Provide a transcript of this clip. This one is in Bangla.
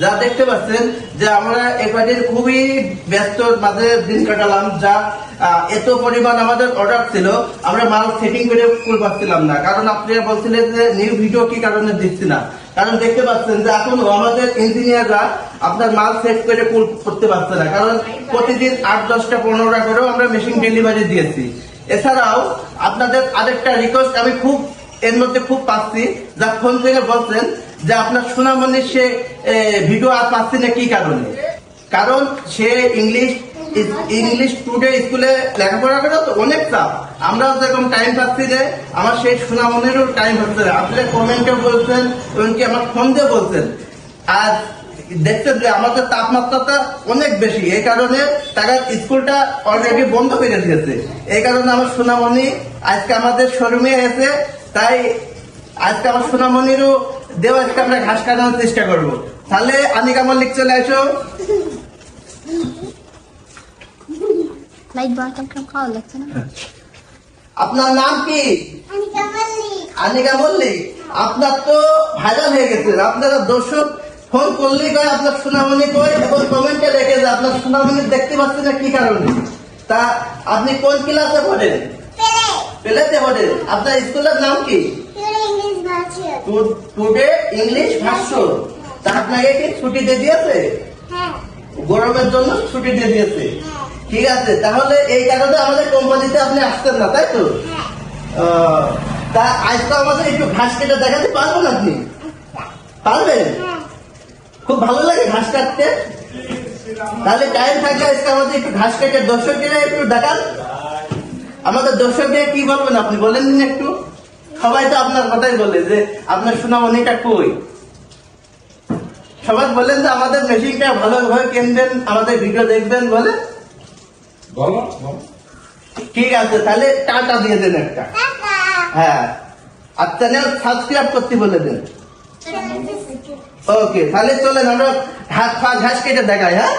যা দেখতে পাচ্ছেন যে আমরা এবারের খুবই ব্যস্ত মাঝে দিন কাটালাম, যা এত পরিমাণ আমাদের অর্ডার ছিল। আমরা মাল সেটিং করে ফুল পাচ্ছিলাম না। কারণ আপনারা বলছিলেন যে নিউ ভিডিও কি কারণে দিচ্ছি না। কারণ দেখতে পাচ্ছেন যে এখন আমাদের ইঞ্জিনিয়াররা আপনার মাল সেট করে করতে পারছে না। কারণ প্রতিদিন আট, দশটা, পনেরোটা করেও আমরা মেশিন ডেলিভারি দিয়েছি। এছাড়াও আপনাদের আরেকটা রিকোয়েস্ট আমি খুব, এর মধ্যে খুব পাচ্ছি, যা ফোন থেকে বলছেন যে আপনার সোনামণির সে ভিডিও আর পাচ্ছি না কি কারণে? কারণ সে ইংলিশ ইংলিশ টুডে স্কুলে লেখাপড়া করে তো অনেক চাপ। আমরাও যেরকম টাইম পাচ্ছি যে আমার সেই সোনামণিরও টাইম হচ্ছে। না আপনি কমেন্টে বলছেন এমনকি আমার ফোন দিয়ে বলছেন। আর দেখছেন যে আমাদের তাপমাত্রাটা অনেক বেশি। এই কারণে তারা স্কুলটা অলরেডি বন্ধ করে দিয়েছে। এই কারণে আমার সোনামণি আজকে আমাদের শোরুমে এসে তাই আজকে আমার সোনামণিরও দেওয়া আজকে আমরা ঘাস কাটানোর চেষ্টা করব। তাহলে আনিকা মল্লিক চলে আসো লাইট বন্ধ করে খাওয়া লাগছে না আপনার নাম কি? আনিকা মল্লিক। আপনার তো ভাইরাল হয়ে গেছে। আপনারা দর্শক ফোন করলেই কয় আপনার সোনামণি কই এবং কমেন্টে রেখে যে আপনার সোনামণি দেখতে পাচ্ছি না কি কারণে? তা আপনি কোন ক্লাসে পড়েন? পেলেতে পড়েন। আপনার স্কুলের নাম কি? টুডে ইংলিশ ভাষ্য তা আপনাকে কি ছুটি দিয়ে দিয়েছে গরমের জন্য ছুটি দিয়ে দিয়েছে। ঠিক আছে, তাহলে এই কারণে আমাদের কোম্পানিতে আপনি আসতেন না, তাই তো? তা আজকে আমাদের একটু ঘাস কেটে দেখাতে পারবেন আপনি পারবেন খুব ভালো লাগে ঘাস কাটতে। তাহলে টাইম থাকলে আজকে আমাদের একটু ঘাস কেটে দর্শকেরা একটু দেখান। আমাদের দর্শকদের কি বলবেন আপনি? বলেন একটু। সবাই তো আপনার কথাই বলে যে, আপনার সোনামণিটা কই? সবাই বলেন যে আমাদের মেশিনটা ভালোভাবে কিনবেন আমাদের ভিডিও দেখবেন বলে বলো। ঠিক আছে তাহলে টাটা দিয়ে দেন একটা। হ্যাঁ। আর চ্যানেল সাবস্ক্রাইব করতে বলে দেন। ওকে তাহলে চলেন আমরা হাত ঘাস ঘাস কেটে দেখাই হ্যাঁ?